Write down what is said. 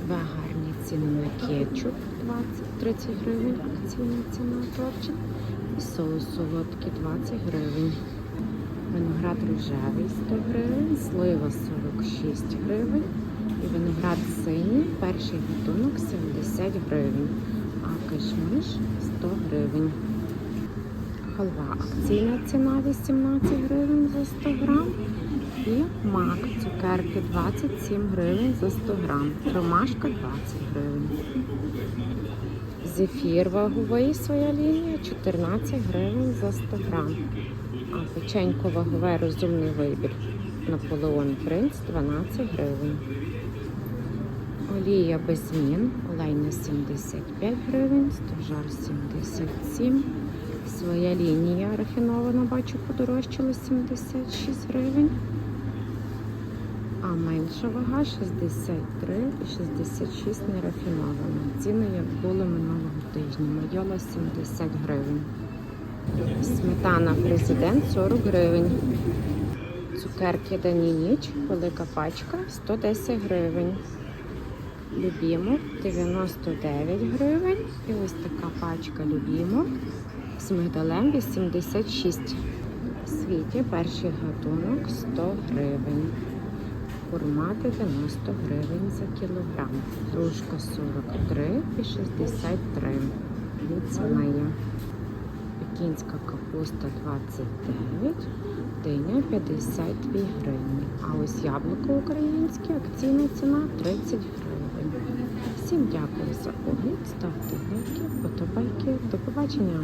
тебе гарні ціни на кетчуп 20-30 гривень, акційна ціна торчин. І соус солодкий 20 гривень. Виноград рожевий 100 гривень, слива 46 гривень. І виноград синій, перший гатунок 70 гривень, а кишмиш 100 гривень. Халва акційна ціна 18 гривень за 100 грам. І мак цукерки 27 гривень за 100 грам. Ромашка 20 гривень. Зефір ваговий своя лінія 14 гривень за 100 грам. А печенько вагове розумний вибір. Наполеон Принц 12 гривень. Олія без змін, олейна 75 гривень, стожар 77. Своя лінія рафінована, бачу, подорожчала 76 гривень. А менша вага 63 і 66 нерафінована. Ціни як були минулого тижня. Майола 70 гривень. Сметана президент 40 гривень. Цукерки день ніч, велика пачка 110 гривень. Любімок 99 гривень. І ось така пачка любімок з мигдалем 86. В світі перший гатунок 100 гривень. Курма 90 гривень за кілограм. Грушка 43 і 63. Ціна є. Пекінська капуста 29, диня 52 гривні. Ось яблуко українське, акційна ціна 30 гривень. Всім дякую за огляд, ставте лайки, подобайки. До побачення!